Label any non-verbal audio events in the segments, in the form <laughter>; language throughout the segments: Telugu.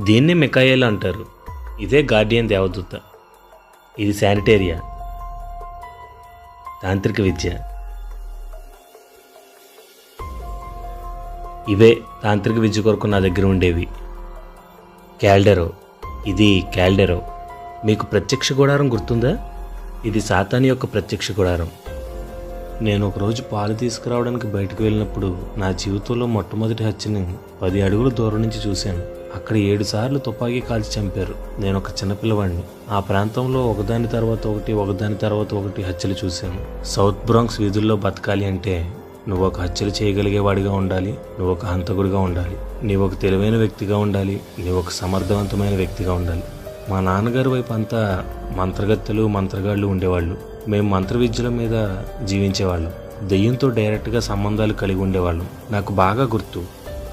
దీన్నే మికాయేల్ అంటారు. ఇదే గార్డియన్ దేవదూత. ఇది శానిటేరియా. తాంత్రిక విద్య. ఇవే తాంత్రిక విద్య కొరకు నా దగ్గర ఉండేవి. క్యాల్డెరో. ఇది క్యాల్డెరో. మీకు ప్రత్యక్ష గుడారం గుర్తుందా? ఇది సాతాని యొక్క ప్రత్యక్ష గుడారం. నేను ఒకరోజు పాలు తీసుకురావడానికి బయటకు వెళ్ళినప్పుడు నా జీవితంలో మొట్టమొదటి హత్యని పది అడుగుల దూరం నుంచి చూశాను. అక్కడ ఏడు సార్లు తుపాకీ కాల్చి చంపారు. నేను ఒక చిన్నపిల్లవాడిని ఆ ప్రాంతంలో ఒకదాని తర్వాత ఒకటి ఒకదాని తర్వాత ఒకటి హత్యలు చూశాను. సౌత్ బ్రాంక్స్ వీధుల్లో బతకాలి అంటే నువ్వు ఒక హత్యలు చేయగలిగేవాడిగా ఉండాలి నువ్వు ఒక హంతకుడిగా ఉండాలి నీవు ఒక తెలివైన వ్యక్తిగా ఉండాలి నీవు ఒక సమర్థవంతమైన వ్యక్తిగా ఉండాలి. మా నాన్నగారి వైపు అంతా మంత్రగత్తెలు మంత్రగాళ్ళు ఉండేవాళ్ళు. మేము మంత్ర విద్యల మీద జీవించేవాళ్ళం. దెయ్యంతో డైరెక్ట్గా సంబంధాలు కలిగి ఉండేవాళ్ళం. నాకు బాగా గుర్తు.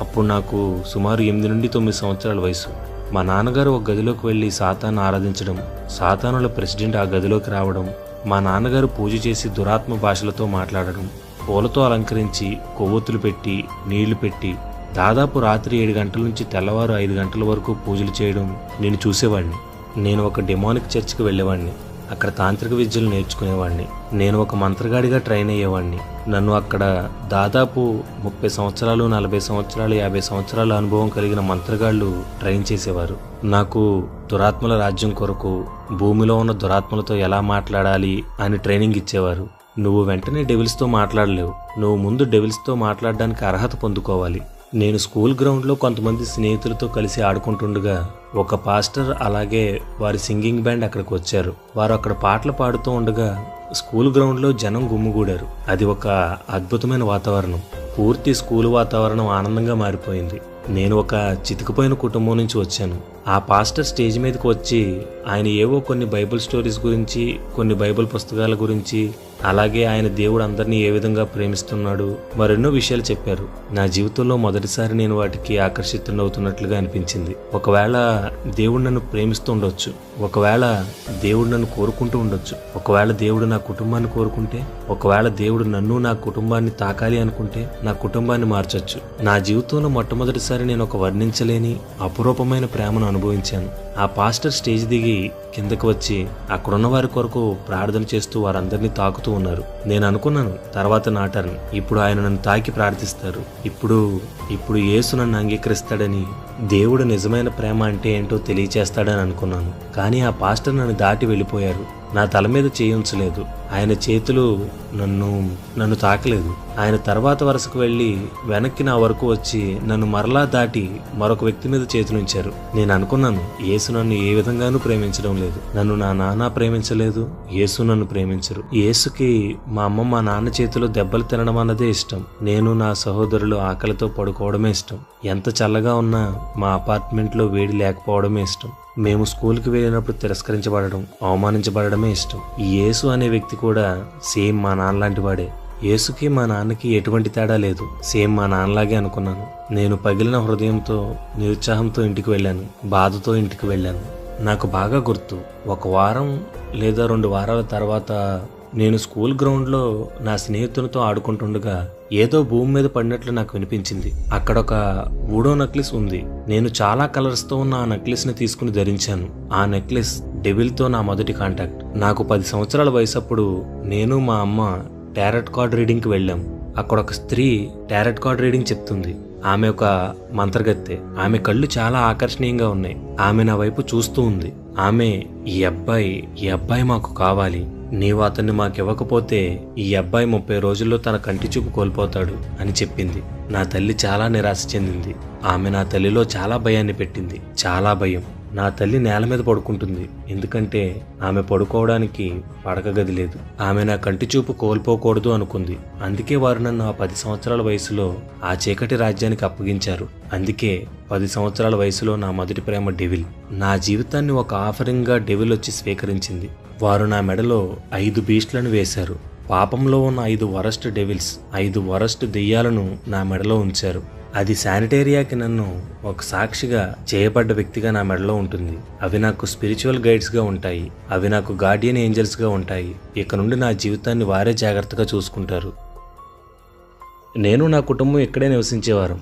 అప్పుడు నాకు సుమారు ఎనిమిది నుండి తొమ్మిది సంవత్సరాల వయసు. మా నాన్నగారు ఒక గదిలోకి వెళ్ళి సాతాను ఆరాధించడం సాతానుల ప్రెసిడెంట్ ఆ గదిలోకి రావడం మా నాన్నగారు పూజ చేసి దురాత్మ భాషలతో మాట్లాడడం పూలతో అలంకరించి కొవ్వొత్తులు పెట్టి నీళ్ళు పెట్టి దాదాపు రాత్రి ఏడు గంటల నుంచి తెల్లవారు ఐదు గంటల వరకు పూజలు చేయడం నేను చూసేవాడిని నేను ఒక డెమోనిక్ చర్చ్కి వెళ్ళేవాడిని అక్కడ తాంత్రిక విద్యలు నేర్చుకునేవాడిని నేను ఒక మంత్రగాడిగా ట్రైన్ అయ్యేవాడిని నన్ను అక్కడ దాదాపు ముప్పై సంవత్సరాలు నలభై సంవత్సరాలు యాభై సంవత్సరాల అనుభవం కలిగిన మంత్రగాళ్ళు ట్రైన్ చేసేవారు. నాకు దురాత్మల రాజ్యం కొరకు భూమిలో ఉన్న దురాత్మలతో ఎలా మాట్లాడాలి అని ట్రైనింగ్ ఇచ్చేవారు. నువ్వు వెంటనే డెవిల్స్తో మాట్లాడలేవు. నువ్వు ముందు డెవిల్స్తో మాట్లాడడానికి అర్హత పొందుకోవాలి. నేను స్కూల్ గ్రౌండ్లో కొంతమంది స్నేహితులతో కలిసి ఆడుకుంటుండగా ఒక పాస్టర్ అలాగే వారి సింగింగ్ బ్యాండ్ అక్కడికి వచ్చారు. వారు అక్కడ పాటలు పాడుతూ ఉండగా స్కూల్ గ్రౌండ్లో జనం గుమ్ముగూడారు. అది ఒక అద్భుతమైన వాతావరణం. పూర్తి స్కూల్ వాతావరణం ఆనందంగా మారిపోయింది. నేను ఒక చితికిపోయిన కుటుంబం నుంచి వచ్చాను. ఆ పాస్టర్ స్టేజ్ మీదకి వచ్చి ఆయన ఏవో కొన్ని బైబిల్ స్టోరీస్ గురించి కొన్ని బైబిల్ పుస్తకాల గురించి అలాగే ఆయన దేవుడు అందరినీ ఏ విధంగా ప్రేమిస్తున్నాడు మరెన్నో విషయాలు చెప్పారు. నా జీవితంలో మొదటిసారి నేను వాటికి ఆకర్షితుడవుతున్నట్లుగా అనిపించింది. ఒకవేళ దేవుడు నన్ను ప్రేమిస్తూ ఉండొచ్చు ఒకవేళ దేవుడు నన్ను కోరుకుంటూ ఉండొచ్చు ఒకవేళ దేవుడు నా కుటుంబాన్ని కోరుకుంటే ఒకవేళ దేవుడు నన్ను నా కుటుంబాన్ని తాకాలి అనుకుంటే నా కుటుంబాన్ని మార్చొచ్చు. నా జీవితంలో మొట్టమొదటిసారి నేను ఒక వర్ణించలేని అపురూపమైన ప్రేమను అనుభవించాను. ఆ పాస్టర్ స్టేజ్ దిగి కిందకు వచ్చి అక్కడున్న వారి కొరకు ప్రార్థన చేస్తూ వారందరినీ తాకుతూ ఉన్నారు. నేను అనుకున్నాను తర్వాత నాటాను. ఇప్పుడు ఆయన నన్ను తాకి ప్రార్థిస్తారు. ఇప్పుడు ఇప్పుడు యేసు నన్ను అంగీకరిస్తాడని దేవుడు నిజమైన ప్రేమ అంటే ఏంటో తెలియచేస్తాడని అనుకున్నాను. కానీ ఆ పాస్టర్ నన్ను దాటి వెళ్ళిపోయారు. నా తల మీద చేయించలేదు ఆయన చేతులు నన్ను నన్ను తాకలేదు. ఆయన తర్వాత వరుసకు వెళ్ళి వెనక్కి నా వరకు వచ్చి నన్ను మరలా దాటి మరొక వ్యక్తి మీద చేతులుంచారు నేను అనుకున్నాను ఏ యేసు నన్ను ఏ విధంగానూ ప్రేమించడం లేదు. నన్ను నా నాన్న ప్రేమించలేదు యేసు నన్ను ప్రేమించరు. యేసుకి మా అమ్మ మా నాన్న చేతిలో దెబ్బలు తినడం అన్నదే ఇష్టం. నేను నా సహోదరులు ఆకలితో పడుకోవడమే ఇష్టం. ఎంత చల్లగా ఉన్నా మా అపార్ట్మెంట్లో వేడి లేకపోవడమే ఇష్టం. మేము స్కూల్కి వెళ్ళినప్పుడు తిరస్కరించబడడం అవమానించబడడమే ఇష్టం. ఈ యేసు అనే వ్యక్తి కూడా సేమ్ మా నాన్నలాంటి వాడే. యేసుకి మా నాన్నకి ఎటువంటి తేడా లేదు. సేమ్ మా నాన్నలాగే అనుకున్నాను. నేను పగిలిన హృదయంతో నిరుత్సాహంతో ఇంటికి వెళ్ళాను. బాధతో ఇంటికి వెళ్ళాను. నాకు బాగా గుర్తు. ఒక వారం లేదా రెండు వారాల తర్వాత నేను స్కూల్ గ్రౌండ్లో నా స్నేహితునితో ఆడుకుంటుండగా ఏదో భూమి మీద పడినట్లు నాకు వినిపించింది. అక్కడ ఒక ఊడో నెక్లెస్ ఉంది. నేను చాలా కలర్స్తో ఉన్న ఆ నెక్లెస్ని తీసుకుని ధరించాను. ఆ నెక్లెస్ డెవిల్తో నా మొదటి కాంటాక్ట్. నాకు పది సంవత్సరాల వయసప్పుడు నేను మా అమ్మ టారెట్ కార్డ్ రీడింగ్కి వెళ్ళాం. అక్కడ ఒక స్త్రీ టారెట్ కార్డ్ రీడింగ్ చెప్తుంది. ఆమె ఒక మంత్రగత్తె. ఆమె కళ్ళు చాలా ఆకర్షణీయంగా ఉన్నాయి. ఆమె నా వైపు చూస్తూ ఉంది. ఆమె ఈ అబ్బాయి ఈ అబ్బాయి మాకు కావాలి. నీవు అతన్ని మాకివ్వకపోతే ఈ అబ్బాయి ముప్పై రోజుల్లో తన కంటి చూపు కోల్పోతాడు అని చెప్పింది. నా తల్లి చాలా నిరాశ చెందింది. ఆమె నా తల్లిలో చాలా భయాన్ని పెట్టింది. చాలా భయం. నా తల్లి నేల మీద పడుకుంటుంది. ఎందుకంటే ఆమె పడుకోవడానికి పడక గది లేదు. ఆమె నా కంటి చూపు కోల్పోకూడదు అనుకుంది. అందుకే వారు నన్ను ఆ పది సంవత్సరాల వయసులో ఆ చీకటి రాజ్యానికి అప్పగించారు. అందుకే పది సంవత్సరాల వయసులో నా మొదటి ప్రేమ డెవిల్. నా జీవితాన్ని ఒక ఆఫరింగ్గా డెవిల్ వచ్చి స్వీకరించింది. వారు నా మెడలో ఐదు బీస్ట్లను వేశారు. పాపంలో ఉన్న ఐదు వరస్ట్ డెవిల్స్ ఐదు వరస్ట్ దెయ్యాలను నా మెడలో ఉంచారు. అది శానిటేరియాకి నన్ను ఒక సాక్షిగా చేయబడ్డ వ్యక్తిగా నా మెడలో ఉంటుంది. అవి నాకు స్పిరిచువల్ గైడ్స్గా ఉంటాయి. అవి నాకు గార్డియన్ ఏంజల్స్గా ఉంటాయి. ఇక నుండి నా జీవితాన్ని వారే జాగ్రత్తగా చూసుకుంటారు. నేను నా కుటుంబం ఇక్కడే నివసించేవారు.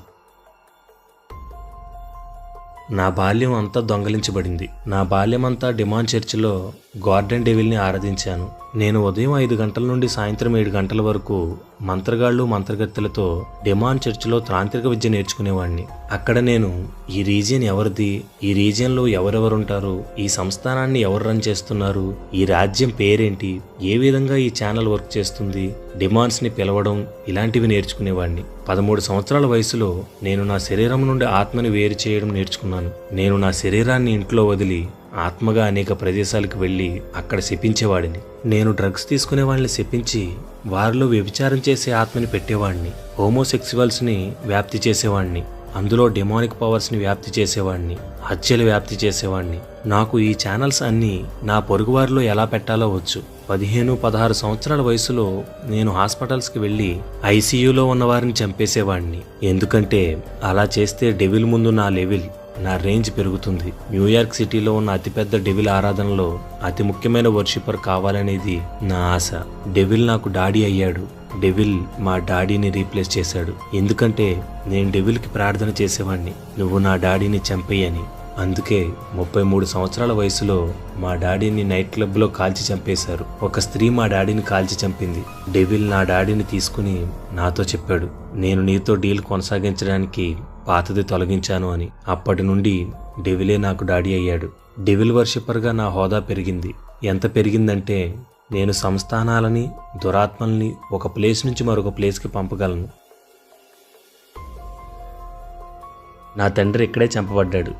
నా బాల్యం అంతా దొంగలించబడింది. నా బాల్యం అంతా డిమాండ్ చర్చిలో గార్డెన్ డెవిల్ని ఆరాధించాను. నేను ఉదయం ఐదు గంటల నుండి సాయంత్రం ఏడు గంటల వరకు మంత్రగాళ్ళు మంత్రగత్తెలతో డిమాండ్ చర్చిలో తాంత్రిక విద్య నేర్చుకునేవాడిని అక్కడ నేను ఈ రీజియన్ ఎవరిది ఈ రీజియన్లో ఎవరెవరు ఉంటారు ఈ సంస్థానాన్ని ఎవరు రన్ చేస్తున్నారు ఈ రాజ్యం పేరేంటి ఏ విధంగా ఈ ఛానల్ వర్క్ చేస్తుంది డిమాండ్స్ని పిలవడం ఇలాంటివి నేర్చుకునేవాడిని పదమూడు సంవత్సరాల వయసులో నేను నా శరీరం నుండి ఆత్మని వేరు చేయడం నేర్చుకున్నాను. నేను నా శరీరాన్ని ఇంట్లో వదిలి ఆత్మగా అనేక ప్రదేశాలకు వెళ్ళి అక్కడ శపించేవాడిని. నేను డ్రగ్స్ తీసుకునే వాళ్ళని శపించి వారిలో వ్యభిచారం చేసే ఆత్మని పెట్టేవాడిని. హోమోసెక్సువల్స్ని వ్యాప్తి చేసేవాడిని. అందులో డెమోనిక్ పవర్స్ని వ్యాప్తి చేసేవాడిని. హత్యలు వ్యాప్తి చేసేవాడిని. నాకు ఈ ఛానల్స్ అన్నీ నా పొరుగువారిలో ఎలా పెట్టాలో వచ్చు. పదిహేను పదహారు సంవత్సరాల వయసులో నేను హాస్పిటల్స్కి వెళ్ళి ఐసీయూలో ఉన్నవారిని చంపేసేవాడిని. ఎందుకంటే అలా చేస్తే డెవిల్ ముందు నా లెవెల్ నా రేంజ్ పెరుగుతుంది. న్యూయార్క్ సిటీలో ఉన్న అతిపెద్ద డెవిల్ ఆరాధనలో అతి ముఖ్యమైన వర్షిపర్ కావాలనేది నా ఆశ. డెవిల్ నాకు డాడీ అయ్యాడు. డెవిల్ మా డాడీని రీప్లేస్ చేశాడు. ఎందుకంటే నేను డెవిల్కి ప్రార్థన చేసేవాడిని నువ్వు నా డాడీని చంపేయని అందుకే ముప్పై మూడు సంవత్సరాల వయసులో మా డాడీని నైట్ క్లబ్లో కాల్చి చంపేశారు. ఒక స్త్రీ మా డాడీని కాల్చి చంపింది. డెవిల్ నా డాడీని తీసుకుని నాతో చెప్పాడు. నేను నీతో డీల్ కొనసాగించడానికి పాతది తొలగించాను అని. అప్పటి నుండి డెవిలే నాకు డాడీ అయ్యాడు. డెవిల్ వర్షిపర్గా నా హోదా పెరిగింది. ఎంత పెరిగిందంటే నేను సంస్థానాలని దురాత్మల్ని ఒక ప్లేస్ నుంచి మరొక ప్లేస్కి పంపగలను. నా తండ్రి ఇక్కడే చంపబడ్డాడు.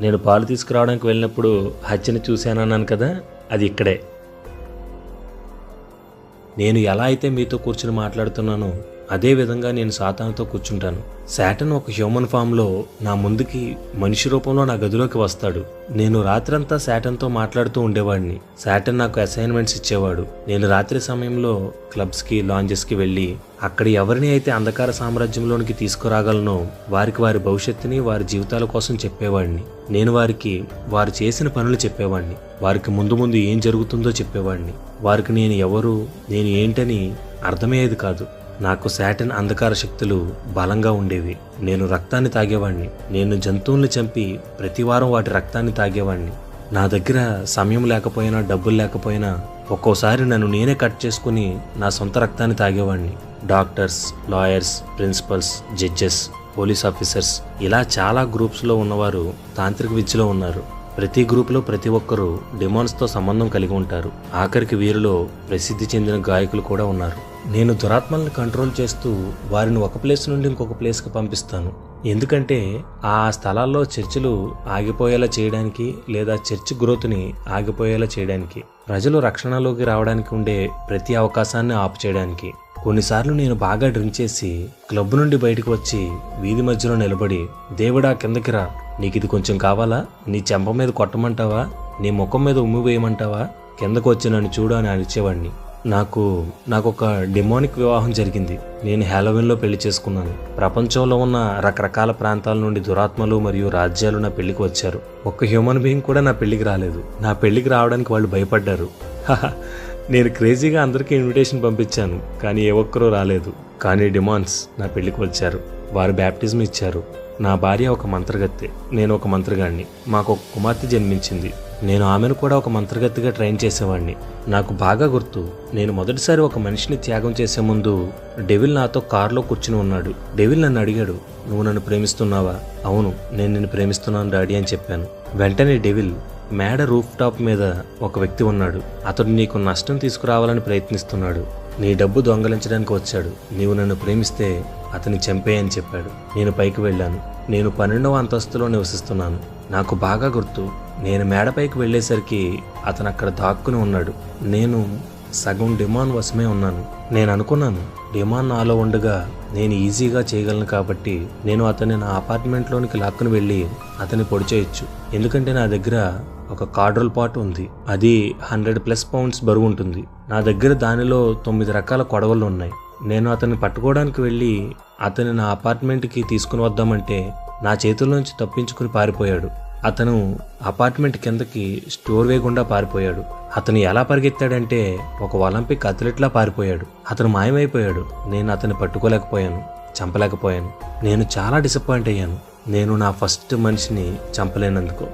నేను పాలు తీసుకురావడానికి వెళ్ళినప్పుడు హత్యను చూశానన్నాను కదా అది ఇక్కడే. నేను ఎలా అయితే మీతో కూర్చుని మాట్లాడుతున్నానో అదే విధంగా నేను సాతానుతో కూర్చుంటాను. శాటన్ ఒక హ్యూమన్ ఫామ్లో నా ముందుకి మనిషి రూపంలో నా గదిలోకి వస్తాడు. నేను రాత్రంతా శాటన్తో మాట్లాడుతూ ఉండేవాడిని. శాటన్ నాకు అసైన్మెంట్స్ ఇచ్చేవాడు. నేను రాత్రి సమయంలో క్లబ్స్కి లాంజెస్కి వెళ్ళి అక్కడ ఎవరిని అయితే అంధకార సామ్రాజ్యంలోనికి తీసుకురాగలనో వారికి వారి భవిష్యత్తుని వారి జీవితాల కోసం చెప్పేవాడిని. నేను వారికి వారు చేసిన పనులు చెప్పేవాడిని. వారికి ముందు ముందు ఏం జరుగుతుందో చెప్పేవాడిని. వారికి నేను ఎవరు నేను ఏంటని అర్థమయ్యేది కాదు. నాకు శాటిన్ అంధకార శక్తులు బలంగా ఉండేవి. నేను రక్తాన్ని తాగేవాడిని నేను జంతువుల్ని చంపి ప్రతివారం వాటి రక్తాన్ని తాగేవాడిని నా దగ్గర సమయం లేకపోయినా డబ్బులు లేకపోయినా ఒక్కోసారి నన్ను నేనే కట్ చేసుకుని నా సొంత రక్తాన్ని తాగేవాడిని doctors lawyers principals judges police officers ఇలా చాలా గ్రూప్స్లో ఉన్నవారు తాంత్రిక విద్యలో ఉన్నారు. ప్రతి గ్రూపులో ప్రతి ఒక్కరూ డిమాండ్స్తో సంబంధం కలిగి ఉంటారు. ఆఖరికి వీరిలో ప్రసిద్ధి చెందిన గాయకులు కూడా ఉన్నారు. నేను దురాత్మల్ని కంట్రోల్ చేస్తూ వారిని ఒక ప్లేస్ నుండి ఇంకొక ప్లేస్కి పంపిస్తాను. ఎందుకంటే ఆ స్థలాల్లో చర్చిలు ఆగిపోయేలా చేయడానికి లేదా చర్చ్ గ్రోత్ని ఆగిపోయేలా చేయడానికి ప్రజలు రక్షణలోకి రావడానికి ఉండే ప్రతి అవకాశాన్ని ఆపు చేయడానికి. కొన్నిసార్లు నేను బాగా డ్రింక్ చేసి క్లబ్ నుండి బయటకు వచ్చి వీధి మధ్యలో నిలబడి దేవుడా కిందకి రా. నీకు ఇది కొంచెం కావాలా? నీ చెంప మీద కొట్టమంటావా? నీ ముఖం మీద ఉమ్మి వేయమంటావా? కిందకు వచ్చి నన్ను చూడు అని అరిచేవాడిని నాకు నాకు ఒక డెమోనిక్ వివాహం జరిగింది. నేను హ్యాలోవిన్లో పెళ్ళి చేసుకున్నాను. ప్రపంచంలో ఉన్న రకరకాల ప్రాంతాల నుండి దురాత్మలు మరియు రాజ్యాలు నా పెళ్ళికి వచ్చారు. ఒక్క హ్యూమన్ బీయింగ్ కూడా నా పెళ్ళికి రాలేదు. నా పెళ్ళికి రావడానికి వాళ్ళు భయపడ్డారు. హహ, నేను క్రేజీగా అందరికీ ఇన్విటేషన్ పంపించాను కానీ ఏ ఒక్కరూ రాలేదు. కానీ డిమాండ్స్ నా పెళ్ళికి వచ్చారు. వారు బ్యాప్టిజం ఇచ్చారు. నా భార్య ఒక మంత్రగత్తె. నేను ఒక మంత్రగాడిని మాకు ఒక కుమార్తె జన్మించింది. నేను ఆమెను కూడా ఒక మంత్రగతిగా ట్రైన్ చేసేవాడిని నాకు బాగా గుర్తు నేను మొదటిసారి ఒక మనిషిని త్యాగం చేసే ముందు డెవిల్ నాతో కారులో కూర్చుని ఉన్నాడు. డెవిల్ నన్ను అడిగాడు నువ్వు నన్ను ప్రేమిస్తున్నావా? అవును నేను నిన్ను ప్రేమిస్తున్నాను డాడీ అని చెప్పాను. వెంటనే డెవిల్ మేడ రూఫ్ టాప్ మీద ఒక వ్యక్తి ఉన్నాడు. అతడు నీకు నష్టం తీసుకురావాలని ప్రయత్నిస్తున్నాడు. నీ డబ్బు దొంగలించడానికి వచ్చాడు. నీవు నన్ను ప్రేమిస్తే అతని చంపేయని చెప్పాడు. నేను పైకి వెళ్ళాను. నేను పన్నెండవ అంతస్తులో నివసిస్తున్నాను. నాకు బాగా గుర్తు నేను మేడపైకి వెళ్ళేసరికి అతను అక్కడ దాక్కుని ఉన్నాడు. నేను సగం డిమాన్ వశమే ఉన్నాను. నేను అనుకున్నాను డిమాన్ నాలో ఉండగా నేను ఈజీగా చేయగలను కాబట్టి నేను అతన్ని నా అపార్ట్మెంట్లోనికి లాక్కుని వెళ్ళి అతన్ని పొడి చేయొచ్చు. ఎందుకంటే నా దగ్గర ఒక కార్డ్రోల్ పాట్ ఉంది. అది హండ్రెడ్ ప్లస్ పౌండ్స్ బరువు ఉంటుంది. నా దగ్గర దానిలో తొమ్మిది రకాల కొడవలు ఉన్నాయి. నేను అతన్ని పట్టుకోవడానికి వెళ్ళి అతన్ని నా అపార్ట్మెంట్కి తీసుకుని వద్దామంటే నా చేతుల్లోంచి తప్పించుకుని పారిపోయాడు. అతను అపార్ట్మెంట్ కిందకి స్టోర్ వే గుండా పారిపోయాడు. అతను ఎలా పరిగెత్తాడంటే ఒక ఒలింపిక్ అథ్లెట్లా పారిపోయాడు. అతను మాయమైపోయాడు. నేను అతన్ని పట్టుకోలేకపోయాను చంపలేకపోయాను. నేను చాలా డిసప్పాయింట్ అయ్యాను. నేను నా ఫస్ట్ మనిషిని చంపలేనందుకు.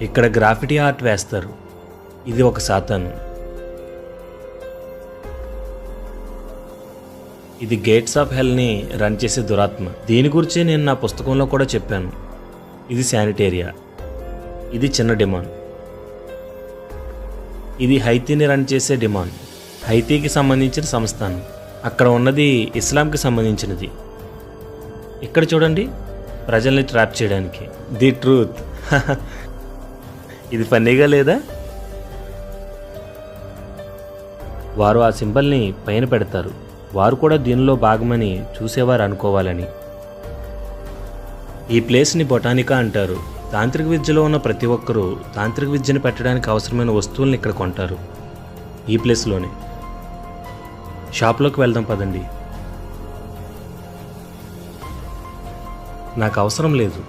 ఇక్కడ గ్రాఫిటీ ఆర్ట్ వేస్తారు. ఇది ఒక సాతాన్. ఇది గేట్స్ ఆఫ్ హెల్ని రన్ చేసే దురాత్మ. దీని గురించి నేను నా పుస్తకంలో కూడా చెప్పాను. ఇది శానిటేరియా. ఇది చిన్న డిమాండ్. ఇది హైతీని రన్ చేసే డిమాండ్. హైతీకి సంబంధించిన సంస్థానం. అక్కడ ఉన్నది ఇస్లాంకి సంబంధించినది. ఇక్కడ చూడండి ప్రజల్ని ట్రాప్ చేయడానికి. The truth. <laughs> ఇది ఫన్నీగా లేదా? వారు ఆ సింబల్ని పైన పెడతారు. వారు కూడా దీనిలో భాగమని చూసేవారు అనుకోవాలని. ఈ ప్లేస్ని బొటానికా అంటారు. తాంత్రిక విద్యలో ఉన్న ప్రతి ఒక్కరూ తాంత్రిక విద్యను పెట్టడానికి అవసరమైన వస్తువులను ఇక్కడ కొంటారు. ఈ ప్లేస్లోనే. షాప్లోకి వెళ్దాం పదండి. నాకు అవసరం లేదు.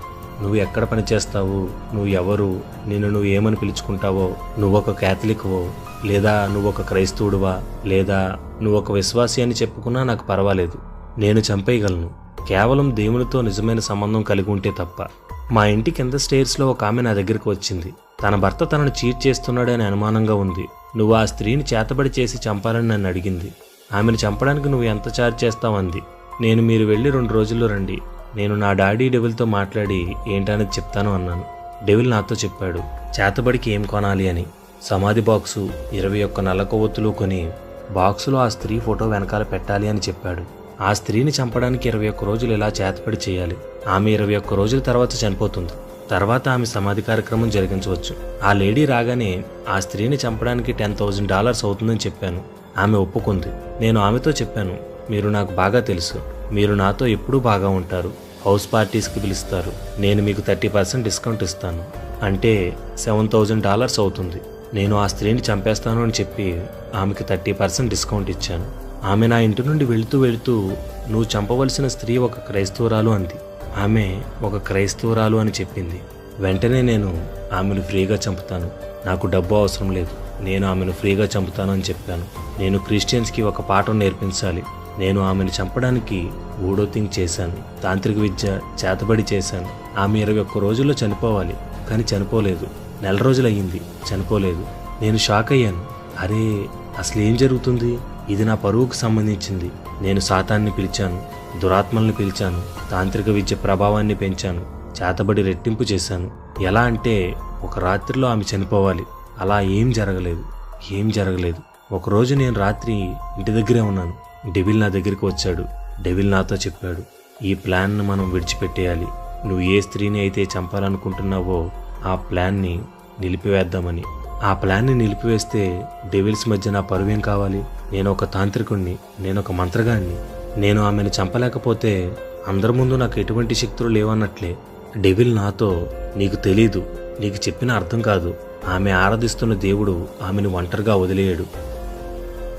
నువ్వు ఎక్కడ పని చేస్తావు? నువ్వు ఎవరు? నిన్ను నువ్వు ఏమని పిలుచుకుంటావో? నువ్వొక క్యాథలిక్వో? లేదా నువ్వొక క్రైస్తవుడువా? లేదా నువ్వొక విశ్వాసి అని చెప్పుకున్నా నాకు పర్వాలేదు. నేను చంపేయగలను. కేవలం దేవునితో నిజమైన సంబంధం కలిగి ఉంటే తప్ప మా ఇంటి కింద స్టేర్స్లో ఒక ఆమె నా దగ్గరికి వచ్చింది. తన భర్త తనను చీట్ చేస్తున్నాడని అనుమానంగా ఉంది. నువ్వు ఆ స్త్రీని చేతబడి చేసి చంపాలని నన్ను అడిగింది. ఆమెను చంపడానికి నువ్వు ఎంత ఛార్జ్ చేస్తావంది నేను మీరు వెళ్ళి రెండు రోజుల్లో రండి. నేను నా డాడీ డెవిల్తో మాట్లాడి ఏంటనేది చెప్తాను అన్నాను. డెవిల్ నాతో చెప్పాడు. చేతబడికి ఏం కొనాలి అని. సమాధి బాక్సు ఇరవై ఒక్క నల్ల కొవ్వొత్తులు కొని బాక్సులో ఆ స్త్రీ ఫోటో వెనకాల పెట్టాలి అని చెప్పాడు. ఆ స్త్రీని చంపడానికి ఇరవై ఒక్క రోజులు ఇలా చేతపడి చేయాలి. ఆమె ఇరవై ఒక్క రోజుల తర్వాత చనిపోతుంది. తర్వాత ఆమె సమాధి కార్యక్రమం జరిగించవచ్చు. ఆ లేడీ రాగానే ఆ స్త్రీని చంపడానికి టెన్ థౌజండ్ డాలర్స్ అవుతుందని చెప్పాను. ఆమె ఒప్పుకుంది. నేను ఆమెతో చెప్పాను మీరు నాకు బాగా తెలుసు. మీరు నాతో ఎప్పుడూ బాగా ఉంటారు. హౌస్ పార్టీస్కి పిలుస్తారు. నేను మీకు థర్టీ పర్సెంట్ డిస్కౌంట్ ఇస్తాను. అంటే సెవెన్ థౌజండ్ డాలర్స్ అవుతుంది. నేను ఆ స్త్రీని చంపేస్తాను అని చెప్పి ఆమెకి థర్టీ పర్సెంట్ డిస్కౌంట్ ఇచ్చాను. ఆమె నా ఇంటి నుండి వెళుతూ వెళుతూ నువ్వు చంపవలసిన స్త్రీ ఒక క్రైస్తవురాలు అంది. ఆమె ఒక క్రైస్తవురాలు అని చెప్పింది. వెంటనే నేను ఆమెను ఫ్రీగా చంపుతాను. నాకు డబ్బు అవసరం లేదు. నేను ఆమెను ఫ్రీగా చంపుతాను అని చెప్పాను. నేను క్రిస్టియన్స్కి ఒక పాఠం నేర్పించాలి. నేను ఆమెను చంపడానికి ఊడో థింగ్ చేశాను. తాంత్రిక విద్య చేతబడి చేశాను. ఆమె ఇరవై ఒక్క రోజుల్లో చనిపోవాలి. కానీ చనిపోలేదు. నెల రోజులు అయ్యింది చనిపోలేదు. నేను షాక్ అయ్యాను అరే అసలు ఏం జరుగుతుంది? ఇది నా పరువుకు సంబంధించింది. నేను శాతాన్ని పిలిచాను దురాత్మల్ని పిలిచాను తాంత్రిక విద్య ప్రభావాన్ని పెంచాను చేతబడి రెట్టింపు చేశాను. ఎలా అంటే ఒక రాత్రిలో ఆమె చనిపోవాలి. అలా ఏం జరగలేదు. ఏం జరగలేదు. ఒకరోజు నేను రాత్రి ఇంటి దగ్గరే ఉన్నాను. డెవిల్ నా దగ్గరికి వచ్చాడు. డెవిల్ నాతో చెప్పాడు ఈ ప్లాన్ను మనం విడిచిపెట్టేయాలి. నువ్వు ఏ స్త్రీని అయితే చంపాలనుకుంటున్నావో ఆ ప్లాన్ని నిలిపివేద్దామని. ఆ ప్లాన్ని నిలిపివేస్తే డెవిల్స్ మధ్య నా పరువేం కావాలి? నేను ఒక తాంత్రికుణ్ణి నేను ఒక మంత్రగాడిని నేను ఆమెను చంపలేకపోతే అందరి ముందు నాకు ఎటువంటి శక్తులు లేవన్నట్లే. డెవిల్ నాతో నీకు తెలీదు నీకు చెప్పిన అర్థం కాదు. ఆమె ఆరాధిస్తున్న దేవుడు ఆమెను ఒంటరిగా వదిలేయడు.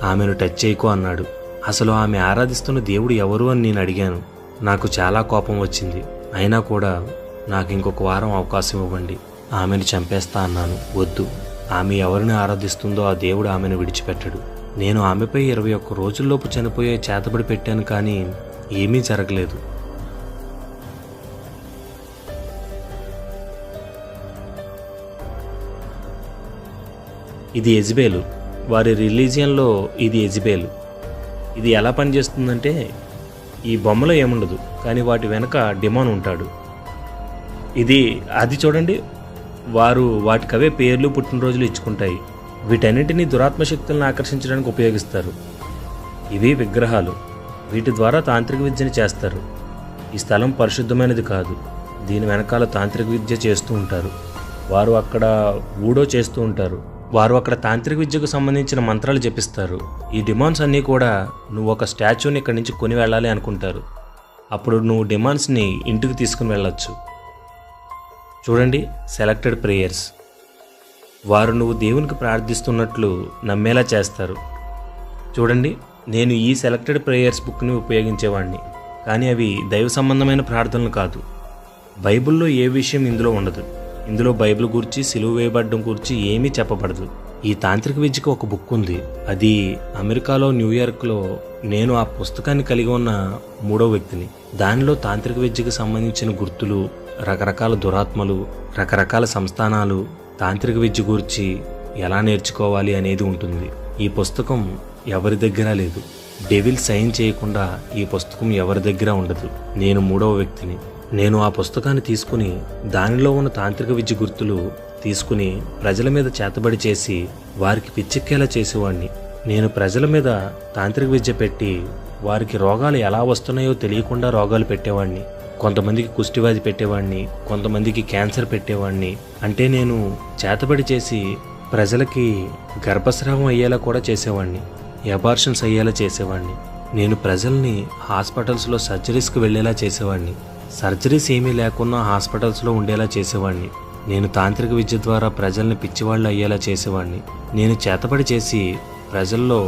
ఆమెను టచ్ చేయకు అన్నాడు. అసలు ఆమె ఆరాధిస్తున్న దేవుడు ఎవరు అని నేను అడిగాను. నాకు చాలా కోపం వచ్చింది. అయినా కూడా నాకు ఇంకొక వారం అవకాశం ఇవ్వండి ఆమెను చంపేస్తా అన్నాను. వద్దు ఆమె ఎవరిని ఆరాధిస్తుందో ఆ దేవుడు ఆమెను విడిచిపెట్టడు. నేను ఆమెపై ఇరవై ఒక్క రోజుల్లోపు చనిపోయే చేతబడి పెట్టాను కానీ ఏమీ జరగలేదు. ఇది ఎజిబేలు వారి రిలీజియన్లో ఇది ఎజిబేలు ఇది ఎలా పనిచేస్తుందంటే ఈ బొమ్మలో ఏముండదు కానీ వాటి వెనక డిమాన్ ఉంటాడు. ఇది అది చూడండి వారు వాటికవే పేర్లు పుట్టినరోజులు ఇచ్చుకుంటాయి. వీటన్నిటినీ దురాత్మ శక్తులను ఆకర్షించడానికి ఉపయోగిస్తారు. ఇవి విగ్రహాలు. వీటి ద్వారా తాంత్రిక విద్యని చేస్తారు. ఈ స్థలం పరిశుద్ధమైనది కాదు. దీని వెనకాల తాంత్రిక విద్య చేస్తూ ఉంటారు. వారు అక్కడ ఊడో చేస్తూ ఉంటారు. వారు అక్కడ తాంత్రిక విద్యకు సంబంధించిన మంత్రాలు జపిస్తారు. ఈ డిమాండ్స్ అన్నీ కూడా నువ్వు ఒక స్టాచ్యూని ఇక్కడి నుంచి కొని వెళ్ళాలి అనుకుంటారు. అప్పుడు నువ్వు డిమాండ్స్ని ఇంటికి తీసుకుని వెళ్ళొచ్చు. చూడండి సెలెక్టెడ్ ప్రేయర్స్. వారు నువ్వు దేవునికి ప్రార్థిస్తున్నట్లు నమ్మేలా చేస్తారు. చూడండి నేను ఈ సెలెక్టెడ్ ప్రేయర్స్ బుక్ని ఉపయోగించేవాడిని కానీ అవి దైవ సంబంధమైన ప్రార్థనలు కాదు. బైబిల్లో ఏ విషయం ఇందులో ఉండదు. ఇందులో బైబిల్ గురించి సిలువ వేయబడడం గురించి ఏమీ చెప్పబడదు. ఈ తాంత్రిక విద్యకు ఒక బుక్ ఉంది. అది అమెరికాలో న్యూయార్క్లో నేను ఆ పుస్తకాన్ని కలిగి ఉన్న మూడో వ్యక్తిని. దానిలో తాంత్రిక విద్యకు సంబంధించిన గుర్తులు రకరకాల దురాత్మలు రకరకాల సంస్థానాలు తాంత్రిక విద్య గురించి ఎలా నేర్చుకోవాలి అనేది ఉంటుంది. ఈ పుస్తకం ఎవరి దగ్గర లేదు. డెవిల్ సైన్ చేయకుండా ఈ పుస్తకం ఎవరి దగ్గర ఉండదు. నేను మూడవ వ్యక్తిని. నేను ఆ పుస్తకాన్ని తీసుకుని దానిలో ఉన్న తాంత్రిక విద్య గుర్తులు తీసుకుని ప్రజల మీద చేతబడి చేసి వారికి పిచ్చెక్కేలా చేసేవాడిని నేను ప్రజల మీద తాంత్రిక విద్య పెట్టి వారికి రోగాలు ఎలా వస్తున్నాయో తెలియకుండా రోగాలు పెట్టేవాడిని కొంతమందికి కుష్టివ్యాధి పెట్టేవాడిని కొంతమందికి క్యాన్సర్ పెట్టేవాడిని అంటే నేను చేతబడి చేసి ప్రజలకి గర్భస్రావం అయ్యేలా కూడా చేసేవాడిని ఎబార్షన్స్ అయ్యేలా చేసేవాడిని నేను ప్రజల్ని హాస్పిటల్స్లో సర్జరీస్కి వెళ్ళేలా చేసేవాడిని సర్జరీస్ ఏమీ లేకున్నా హాస్పిటల్స్లో ఉండేలా చేసేవాడిని నేను తాంత్రిక విద్య ద్వారా ప్రజల్ని పిచ్చివాళ్ళు అయ్యేలా చేసేవాడిని నేను చేతబడి చేసి ప్రజల్లో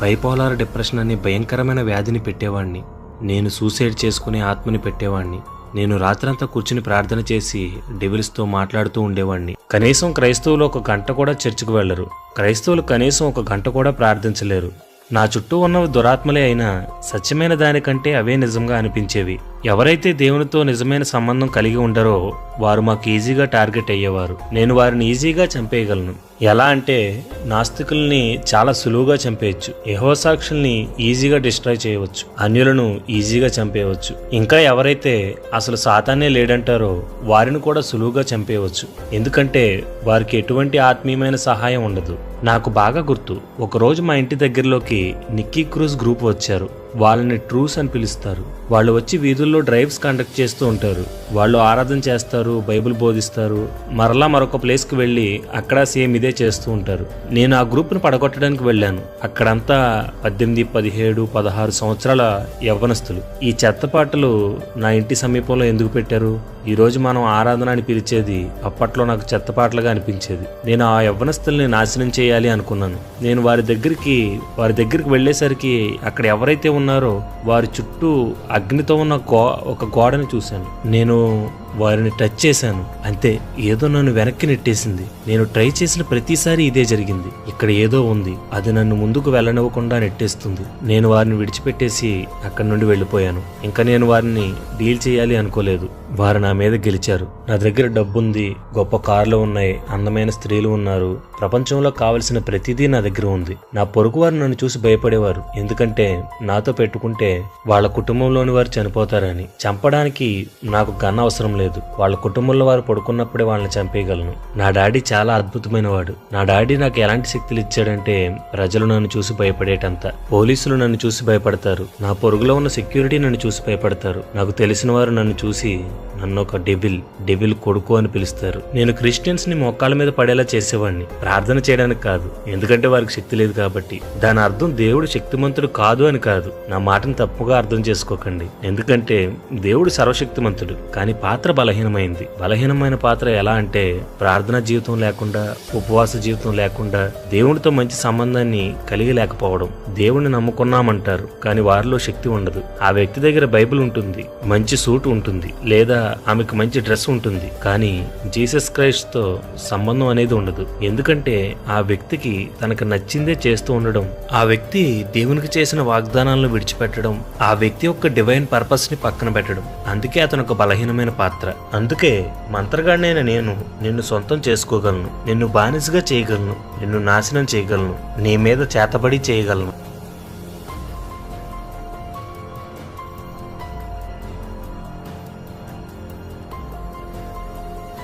బైపోలార్ డిప్రెషన్ అనే భయంకరమైన వ్యాధిని పెట్టేవాడిని నేను సూసైడ్ చేసుకునే ఆత్మని పెట్టేవాణ్ణి. నేను రాత్రంతా కూర్చుని ప్రార్థన చేసి డెవిల్స్తో మాట్లాడుతూ ఉండేవాడిని కనీసం క్రైస్తవులు ఒక గంట కూడా చర్చికి వెళ్ళరు. క్రైస్తవులు కనీసం ఒక గంట కూడా ప్రార్థించలేరు. నా చుట్టూ ఉన్నవి దురాత్మలే అయినా సత్యమైన దానికంటే అవే నిజంగా అనిపించేవి. ఎవరైతే దేవునితో నిజమైన సంబంధం కలిగి ఉండరో వారు మాకు ఈజీగా టార్గెట్ అయ్యేవారు. నేను వారిని ఈజీగా చంపేయగలను. ఎలా అంటే నాస్తికుల్ని చాలా సులువుగా చంపేయచ్చు. యహోసాక్షుల్ని ఈజీగా డిస్ట్రాయ్ చేయవచ్చు. అన్యులను ఈజీగా చంపేయవచ్చు. ఇంకా ఎవరైతే అసలు సాతానే లేడంటారో వారిని కూడా సులువుగా చంపేయవచ్చు. ఎందుకంటే వారికి ఎటువంటి ఆత్మీయమైన సహాయం ఉండదు. నాకు బాగా గుర్తు ఒకరోజు మా ఇంటి దగ్గరలోకి నిక్కీ క్రూజ్ గ్రూప్ వచ్చారు. వాళ్ళని ట్రూస్ అని పిలుస్తారు. వాళ్ళు వచ్చి వీధుల్లో డ్రైవ్స్ కండక్ట్ చేస్తూ ఉంటారు. వాళ్ళు ఆరాధన చేస్తారు బైబిల్ బోధిస్తారు. మరలా మరొక ప్లేస్కి వెళ్ళి అక్కడ సేమ్ ఇదే చేస్తూ ఉంటారు. నేను ఆ గ్రూప్ని పడగొట్టడానికి వెళ్ళాను. అక్కడంతా పద్దెనిమిది పదిహేడు పదహారు సంవత్సరాల యవ్వనస్తులు. ఈ చెత్త పాటలు నా ఇంటి సమీపంలో ఎందుకు పెట్టారు? ఈరోజు మనం ఆరాధన అని పిలిచేది అప్పట్లో నాకు చెత్త పాటలుగా అనిపించేది. నేను ఆ యవ్వనస్తుల్ని నాశనం చేయాలి అనుకున్నాను. నేను వారి దగ్గరికి వారి దగ్గరికి వెళ్ళేసరికి అక్కడ ఎవరైతే ఉన్నారో వారి చుట్టూ అగ్నితో ఉన్న గో ఒక గోడని చూశాను. నేను వారిని టచ్ చేశాను. అంతే ఏదో నన్ను వెనక్కి నెట్టేసింది. నేను ట్రై చేసిన ప్రతిసారి ఇదే జరిగింది. ఇక్కడ ఏదో ఉంది. అది నన్ను ముందుకు వెళ్ళనివ్వకుండా నెట్టేస్తుంది. నేను వారిని విడిచిపెట్టేసి అక్కడి నుండి వెళ్ళిపోయాను. ఇంకా నేను వారిని డీల్ చేయాలి అనుకోలేదు. వారు నా మీద గెలిచారు. నా దగ్గర డబ్బుంది గొప్ప కార్లు ఉన్నాయి అందమైన స్త్రీలు ఉన్నారు. ప్రపంచంలో కావలసిన ప్రతిదీ నా దగ్గర ఉంది. నా పొరుగు వారు నన్ను చూసి భయపడేవారు. ఎందుకంటే నాతో పెట్టుకుంటే వాళ్ళ కుటుంబంలోని వారు చనిపోతారని. చంపడానికి నాకు గన్ అవసరం లేదు. వాళ్ళ కుటుంబంలో వారు పడుకున్నప్పుడే వాళ్ళని చంపేయగలను. నా డాడీ చాలా అద్భుతమైన వాడు నా డాడీ నాకు ఎలాంటి శక్తులు ఇచ్చాడంటే ప్రజలు నన్ను చూసి భయపడేటంత. పోలీసులు నన్ను చూసి భయపడతారు. నా పొరుగులో ఉన్న సెక్యూరిటీ నన్ను చూసి భయపడతారు. నాకు తెలిసిన వారు నన్ను చూసి నన్ను ఒక డెవిల్ డెవిల్ కొడుకు అని పిలుస్తారు. నేను క్రిస్టియన్స్ని మోకాళ్ళ మీద పడేలా చేసేవాడిని ప్రార్థన చేయడానికి కాదు. ఎందుకంటే వారికి శక్తి లేదు కాబట్టి. దాని అర్థం దేవుడు శక్తిమంతుడు కాదు అని కాదు. నా మాటను తప్పుగా అర్థం చేసుకోకండి. ఎందుకంటే దేవుడు సర్వశక్తిమంతుడు. కానీ పాత్ర బలహీనమైంది. బలహీనమైన పాత్ర ఎలా అంటే ప్రార్థన జీవితం లేకుండా ఉపవాస జీవితం లేకుండా దేవునితో మంచి సంబంధాన్ని కలిగి లేకపోవడం. దేవుణ్ణి నమ్ముకున్నామంటారు. కానీ వారిలో శక్తి ఉండదు. ఆ వ్యక్తి దగ్గర బైబిల్ ఉంటుంది. మంచి సూట్ ఉంటుంది. లేదా ఆమెకు మంచి డ్రెస్ ఉంటుంది. కానీ జీసస్ క్రైస్ట్తో సంబంధం అనేది ఉండదు. ఎందుకంటే ఆ వ్యక్తికి తనకు నచ్చిందే చేస్తూ ఉండడం ఆ వ్యక్తి దేవునికి చేసిన వాగ్దానాలను విడిచిపెట్టడం ఆ వ్యక్తి యొక్క డివైన్ పర్పస్ని పక్కన పెట్టడం అందుకే అతను ఒక బలహీనమైన పాత్ర. అందుకే మంత్రగాడినైన నేను నిన్ను సొంతం చేసుకోగలను నిన్ను బానిసగా చేయగలను నిన్ను నాశనం చేయగలను నీ మీద చేతబడి చేయగలను.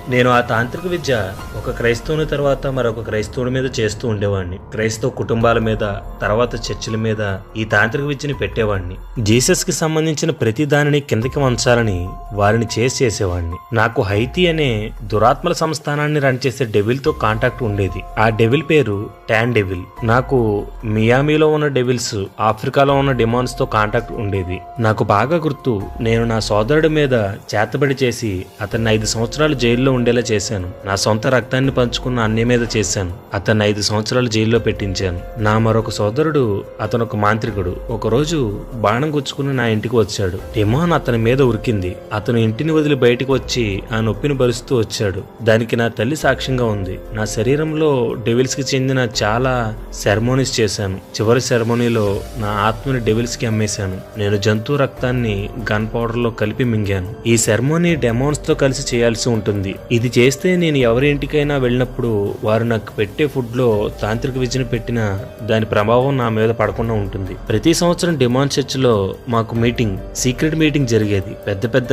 నేను ఆ తాంత్రిక విద్య ఒక క్రైస్తవుని తర్వాత మరొక క్రైస్తవుని మీద చేస్తూ ఉండేవాడిని క్రైస్తవ కుటుంబాల మీద తర్వాత చర్చిల మీద ఈ తాంత్రిక విద్యని పెట్టేవాడిని జీసస్కి సంబంధించిన ప్రతి దానిని కిందకి వంచాలని వారిని చేసి చేసేవాడిని నాకు హైతి అనే దురాత్మల సంస్థానాన్ని రన్ చేసే డెవిల్తో కాంటాక్ట్ ఉండేది. ఆ డెవిల్ పేరు టాన్ డెవిల్. నాకు మియామీలో ఉన్న డెవిల్స్ ఆఫ్రికాలో ఉన్న డిమాన్స్తో కాంటాక్ట్ ఉండేది. నాకు బాగా గుర్తు నేను నా సోదరుడి మీద చేతబడి చేసి అతన్ని ఐదు సంవత్సరాలు జైల్లో ఉండేలా చేశాను. నా సొంత రక్తాన్ని పంచుకున్న అన్నయ్య మీద చేశాను. అతన్ని ఐదు సంవత్సరాలు జైల్లో పెట్టించాను. నా మరొక సోదరుడు అతను ఒక మాంత్రికుడు. ఒకరోజు బాణం గుచ్చుకుని నా ఇంటికి వచ్చాడు. డిమాన్ అతని మీద ఉరికింది. అతను ఇంటిని వదిలి బయటికి వచ్చి ఆ నొప్పిని భరిస్తూ వచ్చాడు. దానికి నా తల్లి సాక్ష్యంగా ఉంది. నా శరీరంలో డెవిల్స్కి చెందిన చాలా సెరమోనీస్ చేశాను. చివరి సెరమోనీలో నా ఆత్మని డెవిల్స్కి అమ్మేశాను. నేను జంతువు రక్తాన్ని గన్ పౌడర్లో కలిపి మింగాను. ఈ సెరమోనీ డెమోన్స్తో కలిసి చేయాల్సి ఉంటుంది. ఇది చేస్తే నేను ఎవరి ఇంటికైనా వెళ్ళినప్పుడు వారు నాకు పెట్టే ఫుడ్లో తాంత్రిక విద్యను పెట్టిన దాని ప్రభావం నా మీద పడకుండా ఉంటుంది. ప్రతి సంవత్సరం డిమాండ్ చర్చ్లో మాకు మీటింగ్ సీక్రెట్ మీటింగ్ జరిగేది. పెద్ద పెద్ద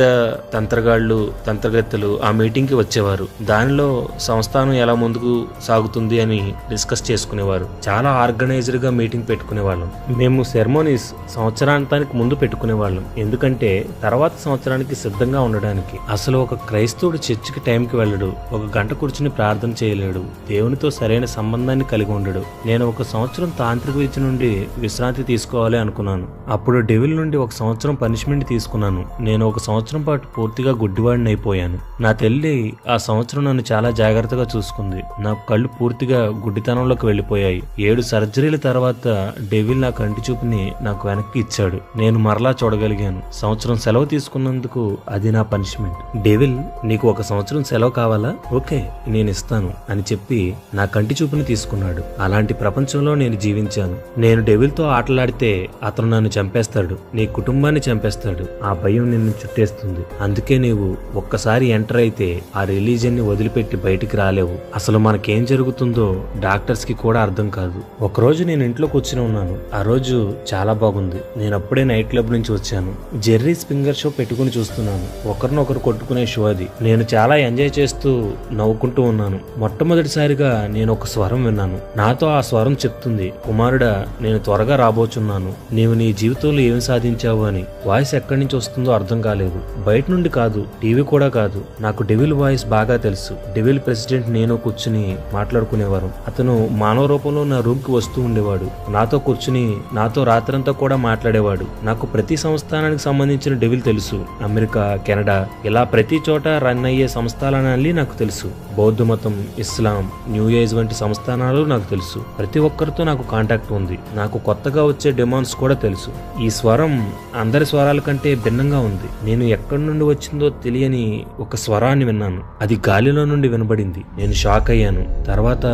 తంత్రగాళ్ళు తంత్రగత్తెలు ఆ మీటింగ్కి వచ్చేవారు. దానిలో సంస్థానం ఎలా ముందుకు సాగుతుంది అని డిస్కస్ చేసుకునేవారు. చాలా ఆర్గనైజ్డ్గా మీటింగ్ పెట్టుకునేవాళ్ళం. మేము సెరమోనీస్ సంవత్సరాంతానికి ముందు పెట్టుకునేవాళ్ళం. ఎందుకంటే తర్వాత సంవత్సరానికి సిద్ధంగా ఉండడానికి. అసలు ఒక క్రైస్తవుడు చర్చికి టైంకి వెళ్ళడు. ఒక గంట కూర్చుని ప్రార్థన చేయలేడు. దేవునితో సరైన సంబంధాన్ని కలిగి ఉండడు. నేను ఒక సంవత్సరం తాంత్రిక విద్య నుండి విశ్రాంతి తీసుకోవాలి అనుకున్నాను. అప్పుడు డెవిల్ నుండి ఒక సంవత్సరం పనిష్మెంట్ తీసుకున్నాను. నేను ఒక సంవత్సరం పాటు పూర్తిగా గుడ్డివాడిని అయిపోయాను. నా తల్లి ఆ సంవత్సరం నన్ను చాలా జాగ్రత్తగా చూసుకుంది. నా కళ్ళు పూర్తిగా గుడ్డితనంలోకి వెళ్ళిపోయాయి. ఏడు సర్జరీల తర్వాత డెవిల్ నా కంటి చూపుని నాకు వెనక్కి ఇచ్చాడు. నేను మరలా చూడగలిగాను. సంవత్సరం సెలవు తీసుకున్నందుకు అది నా పనిష్మెంట్. డెవిల్ నీకు ఒక సంవత్సరం సెలవు కావాలా? ఓకే నేను ఇస్తాను అని చెప్పి నా కంటి చూపుని తీసుకున్నాడు. అలాంటి ప్రపంచంలో నేను జీవించాను. నేను డెవిల్తో ఆటలాడితే అతను నన్ను చంపేస్తాడు. నీ కుటుంబాన్ని చంపేస్తాడు. ఆ భయం నిన్ను చుట్టేస్తుంది. అందుకే నీవు ఒక్కసారి ఎంటర్ అయితే ఆ రిలీజియన్ని వదిలిపెట్టి బయటికి రాలేవు. అసలు మనకేం జరుగుతుందో డాక్టర్స్కి కూడా అర్థం కాదు. ఒకరోజు నేను ఇంట్లో కూర్చుని ఉన్నాను. ఆ రోజు చాలా బాగుంది. నేను అప్పుడే నైట్ క్లబ్ నుంచి వచ్చాను. జెర్రీ స్పింగర్ షో పెట్టుకుని చూస్తున్నాను. ఒకరినొకరు కొట్టుకునే షో అది. నేను చాలా ఎంజాయ్ చేస్తూ నవ్వుకుంటూ ఉన్నాను. మొట్టమొదటిసారిగా నేను ఒక స్వరం విన్నాను. నాతో ఆ స్వరం చెప్తుంది కుమారుడా నేను త్వరగా రాబోచున్నాను. నీవు నీ జీవితంలో ఏమి సాధించావు అని వాయిస్ ఎక్కడి నుంచి వస్తుందో అర్థం కాలేదు. బయట నుండి కాదు టీవీ కూడా కాదు. నాకు డెవిల్ వాయిస్ బాగా తెలుసు. డెవిల్ ప్రెసిడెంట్ నేను కూర్చుని మాట్లాడుకునేవారు. అతను మానవ రూపంలో నా రూమ్కి వస్తూ ఉండేవాడు. నాతో కూర్చుని నాతో రాత్రంతా కూడా మాట్లాడేవాడు. నాకు ప్రతి సంస్థానానికి సంబంధించిన డెవిల్ తెలుసు. అమెరికా కెనడా ఇలా ప్రతి చోట రన్ అయ్యే సంస్థానాన్ని నాకు తెలుసు. బౌద్ధ మతం ఇస్లాం న్యూ ఏజ్ వంటి సంస్థానాలు నాకు తెలుసు. ప్రతి ఒక్కరితో నాకు కాంటాక్ట్ ఉంది. నాకు కొత్తగా వచ్చే డిమాండ్స్ కూడా తెలుసు. ఈ స్వరం అందరి స్వరాల కంటే భిన్నంగా ఉంది. నేను ఎక్కడి నుండి వచ్చిందో తెలియని ఒక స్వరాన్ని విన్నాను. అది గాలిలో నుండి వినబడింది. నేను షాక్ అయ్యాను. తర్వాత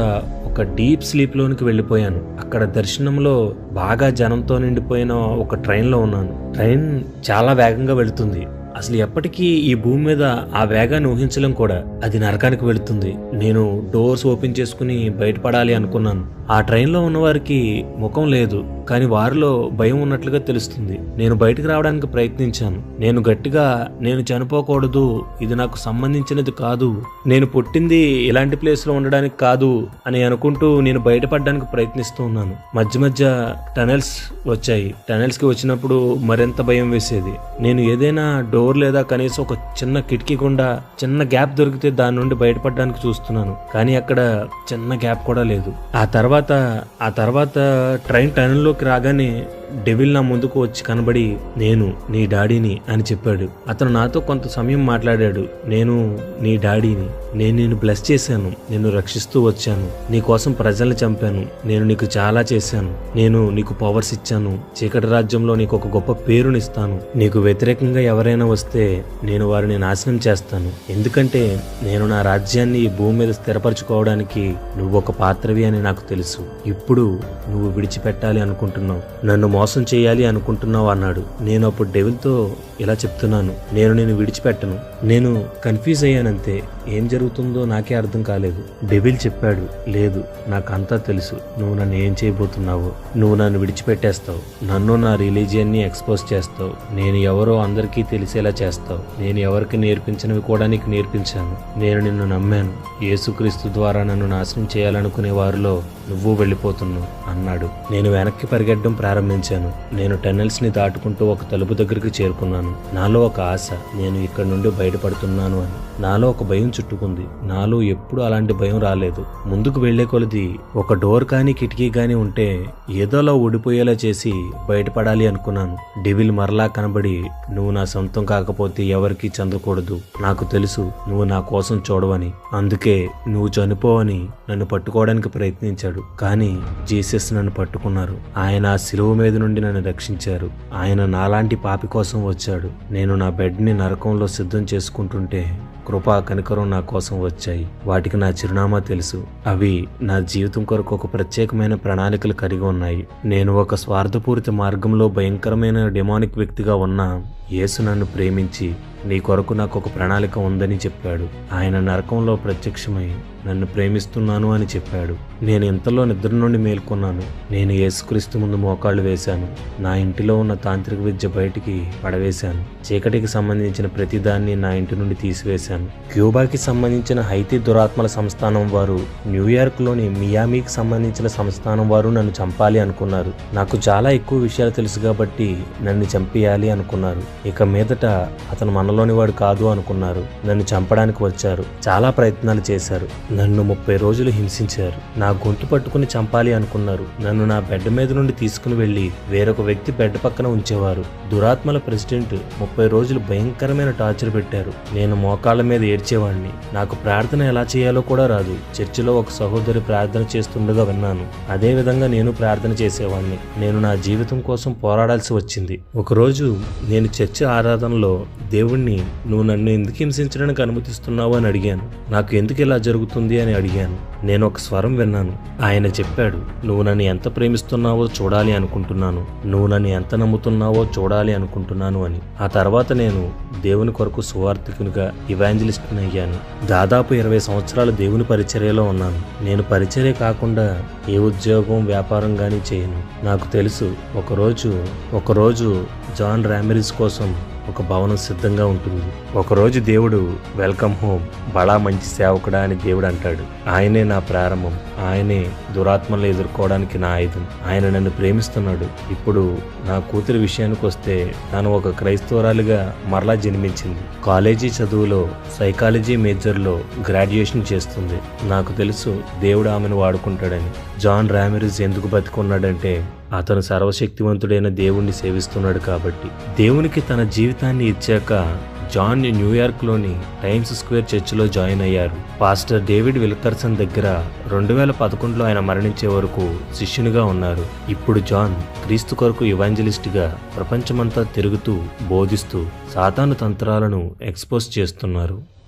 ఒక డీప్ స్లీప్ లోనికి వెళ్ళిపోయాను. అక్కడ దర్శనంలో బాగా జనంతో నిండిపోయిన ఒక ట్రైన్లో ఉన్నాను. ట్రైన్ చాలా వేగంగా వెళుతుంది. అసలు ఎప్పటికీ ఈ భూమి మీద ఆ వేగాన్ని ఊహించలేం కూడా. అది నరకానికి వెళుతుంది. నేను డోర్స్ ఓపెన్ చేసుకుని బయటపడాలి అనుకున్నాను. ఆ ట్రైన్లో ఉన్నవారికి ముఖం లేదు కానీ వారిలో భయం ఉన్నట్లుగా తెలుస్తుంది. నేను బయటకు రావడానికి ప్రయత్నించాను. నేను గట్టిగా నేను చనిపోకూడదు ఇది నాకు సంబంధించినది కాదు నేను పుట్టింది ఇలాంటి ప్లేస్లో ఉండడానికి కాదు అని అనుకుంటూ నేను బయటపడడానికి ప్రయత్నిస్తూ ఉన్నాను. మధ్య మధ్య టనెల్స్ వచ్చాయి. టనెల్స్కి వచ్చినప్పుడు మరింత భయం వేసేది. నేను ఏదైనా డోర్ లేదా కనీసం ఒక చిన్న కిటికీ గుండా చిన్న గ్యాప్ దొరికితే దాని నుండి బయటపడడానికి చూస్తున్నాను. కానీ అక్కడ చిన్న గ్యాప్ కూడా లేదు. ఆ తర్వాత ఆ తర్వాత ట్రైన్ టర్న్లోకి రాగానే డెవిల్ నా ముందుకు వచ్చి కనబడి నేను నీ డాడీని అని చెప్పాడు. అతను నాతో కొంత సమయం మాట్లాడాడు. నేను నీ డాడీని. నేను నిన్ను బ్లెస్ చేశాను. నిన్ను రక్షిస్తూ వచ్చాను. నీ కోసం ప్రజల్ని చంపాను. నేను నీకు చాలా చేశాను. నేను నీకు పవర్స్ ఇచ్చాను. చీకటి రాజ్యంలో నీకు ఒక గొప్ప పేరునిస్తాను. నీకు వ్యతిరేకంగా ఎవరైనా వస్తే నేను వారిని నాశనం చేస్తాను. ఎందుకంటే నేను నా రాజ్యాన్ని ఈ భూమి మీద స్థిరపరచుకోవడానికి నువ్వు ఒక పాత్రవి అని నాకు తెలుసు. ఇప్పుడు నువ్వు విడిచిపెట్టాలి అనుకుంటున్నావు. నన్ను మోసం చేయాలి అనుకుంటున్నావు అన్నాడు. నేను అప్పుడు డెవిల్తో ఇలా చెప్తున్నాను. నేను నేను విడిచిపెట్టను. నేను కన్ఫ్యూజ్ అయ్యానంతే. ఏం జరుగుతుందో నాకే అర్థం కాలేదు. డెవిల్ చెప్పాడు లేదు నాకంతా తెలుసు. నువ్వు నన్ను ఏం చేయబోతున్నావో. నువ్వు నన్ను విడిచిపెట్టేస్తావు. నన్ను నా రిలీజియన్ని ఎక్స్పోజ్ చేస్తావు. నేను ఎవరో అందరికీ తెలిసేలా చేస్తావు. నేను ఎవరికి నేర్పించినవి కూడా నీకు నేర్పించాను. నేను నిన్ను నమ్మాను. యేసుక్రీస్తు ద్వారా నన్ను నాశనం చేయాలనుకునే వారిలో నువ్వు వెళ్ళిపోతున్నావు అన్నాడు. నేను వెనక్కి పరిగెట్టడం ప్రారంభించాను. నేను టన్నెల్స్ని దాటుకుంటూ ఒక తలుపు దగ్గరికి చేరుకున్నాను. నాలో ఒక ఆశ. నేను ఇక్కడ నుండి బయట బయటపడుతున్నాను అని. నాలో ఒక భయం చుట్టుకుంది. నాలో ఎప్పుడు అలాంటి భయం రాలేదు. ముందుకు వెళ్ళే కొలది ఒక డోర్ కానీ కిటికీ కానీ ఉంటే ఏదోలా ఊడిపోయేలా చేసి బయటపడాలి అనుకున్నాను. డెవిల్ మరలా కనబడి నువ్వు నా సొంతం కాకపోతే ఎవరికీ చెందకూడదు. నాకు తెలుసు నువ్వు నా కోసం చూడవని. అందుకే నువ్వు చనిపోవని నన్ను పట్టుకోవడానికి ప్రయత్నించాడు. కానీ జీసస్ నన్ను పట్టుకున్నారు. ఆయన ఆ శిలువ మీద నుండి నన్ను రక్షించారు. ఆయన నాలాంటి పాపి కోసం వచ్చాడు. నేను నా బెడ్ని నరకంలో సిద్ధం చేసుకుంటుంటే కృపా కనికరం నా కోసం వచ్చాయి. వాటికి నా చిరునామా తెలుసు. అవి నా జీవితం కొరకు ఒక ప్రత్యేకమైన ప్రణాళికలు కలిగి ఉన్నాయి. నేను ఒక స్వార్థపూరిత మార్గంలో భయంకరమైన డెమానిక్ వ్యక్తిగా ఉన్నా యేసు నన్ను ప్రేమించి నీ కొరకు నాకు ఒక ప్రణాళిక ఉందని చెప్పాడు. ఆయన నరకంలో ప్రత్యక్షమై నన్ను ప్రేమిస్తున్నాను అని చెప్పాడు. నేను ఇంతలో నిద్ర నుండి మేల్కొన్నాను? నేను యేసుక్రీస్తు ముందు మోకాళ్ళు వేశాను. నా ఇంటిలో ఉన్న తాంత్రిక విద్య బయటికి పడవేశాను. చీకటికి సంబంధించిన ప్రతిదాన్ని నా ఇంటి నుండి తీసివేశాను. క్యూబాకి సంబంధించిన హైతి దురాత్మల సంస్థానం వారు న్యూయార్క్లోని మియామీకి సంబంధించిన సంస్థానం వారు నన్ను చంపాలి అనుకున్నారు. నాకు చాలా ఎక్కువ విషయాలు తెలుసు కాబట్టి నన్ను చంపేయాలి అనుకున్నారు. ఇక మీదట అతను మనలోని వాడు కాదు అనుకున్నారు. నన్ను చంపడానికి వచ్చారు. చాలా ప్రయత్నాలు చేశారు. నన్ను ముప్పై రోజులు హింసించారు. నా గొంతు పట్టుకుని చంపాలి అనుకున్నారు. నన్ను నా బెడ్ మీద నుండి తీసుకుని వెళ్ళి వేరొక వ్యక్తి బెడ్ పక్కన ఉంచేవారు. దురాత్మల ప్రెసిడెంట్ ముప్పై రోజులు భయంకరమైన టార్చర్ పెట్టారు. నేను మోకాళ్ళ మీద ఏడ్చేవాడిని నాకు ప్రార్థన ఎలా చేయాలో కూడా రాదు. చర్చిలో ఒక సహోదరి ప్రార్థన చేస్తుండగా విన్నాను. అదే విధంగా నేను ప్రార్థన చేసేవాడిని నేను నా జీవితం కోసం పోరాడాల్సి వచ్చింది. ఒకరోజు నేను చర్చ్ ఆరాధనలో దేవుణ్ణి నువ్వు నన్ను ఎందుకు హింసించడానికి అనుమతిస్తున్నావు అని అడిగాను. నాకు ఎందుకు ఇలా జరుగుతుంది అని అడిగాను. నేను ఒక స్వరం విన్నాను. ఆయన చెప్పాడు నువ్వు నన్ను ఎంత ప్రేమిస్తున్నావో చూడాలి అనుకుంటున్నాను. నువ్వు నన్ను ఎంత నమ్ముతున్నావో చూడాలి అనుకుంటున్నాను అని. ఆ తర్వాత నేను దేవుని కొరకు సువార్థికునిగా ఇవాంజలిస్ట్ని అయ్యాను. దాదాపు ఇరవై సంవత్సరాలు దేవుని పరిచర్యలో ఉన్నాను. నేను పరిచర్య కాకుండా ఏ ఉద్యోగం వ్యాపారం కానీ చేయను. నాకు తెలుసు ఒకరోజు ఒకరోజు జాన్ ర్యామరిస్ కోసం ఒక భవనం సిద్ధంగా ఉంటుంది. ఒకరోజు దేవుడు వెల్కమ్ హోమ్ బడా మంచి సేవకుడా అని దేవుడు అంటాడు. ఆయనే నా ప్రారంభం. ఆయనే దురాత్మలు ఎదుర్కోవడానికి నా ఆయుధం. ఆయన నన్ను ప్రేమిస్తున్నాడు. ఇప్పుడు నా కూతురి విషయానికి వస్తే తను ఒక క్రైస్తవరాలుగా మరలా జన్మించింది. కాలేజీ చదువులో సైకాలజీ మేజర్లో గ్రాడ్యుయేషన్ చేస్తుంది. నాకు తెలుసు దేవుడు ఆమెను వాడుకుంటాడని. జాన్ రామిరిస్ ఎందుకు బతికున్నాడంటే అతను సర్వశక్తివంతుడైన దేవుణ్ణి సేవిస్తున్నాడు కాబట్టి. దేవునికి తన జీవితాన్ని ఇచ్చాక జాన్ న్యూయార్క్లోని టైమ్స్ స్క్వేర్ చర్చిలో జాయిన్ అయ్యారు. పాస్టర్ డేవిడ్ విల్కర్సన్ దగ్గర రెండు వేల పదకొండులో ఆయన మరణించే వరకు శిష్యునిగా ఉన్నారు. ఇప్పుడు జాన్ క్రీస్తు కొరకు ఇవాంజలిస్ట్గా ప్రపంచమంతా తిరుగుతూ బోధిస్తూ సాతాను తంత్రాలను ఎక్స్పోజ్ చేస్తున్నారు.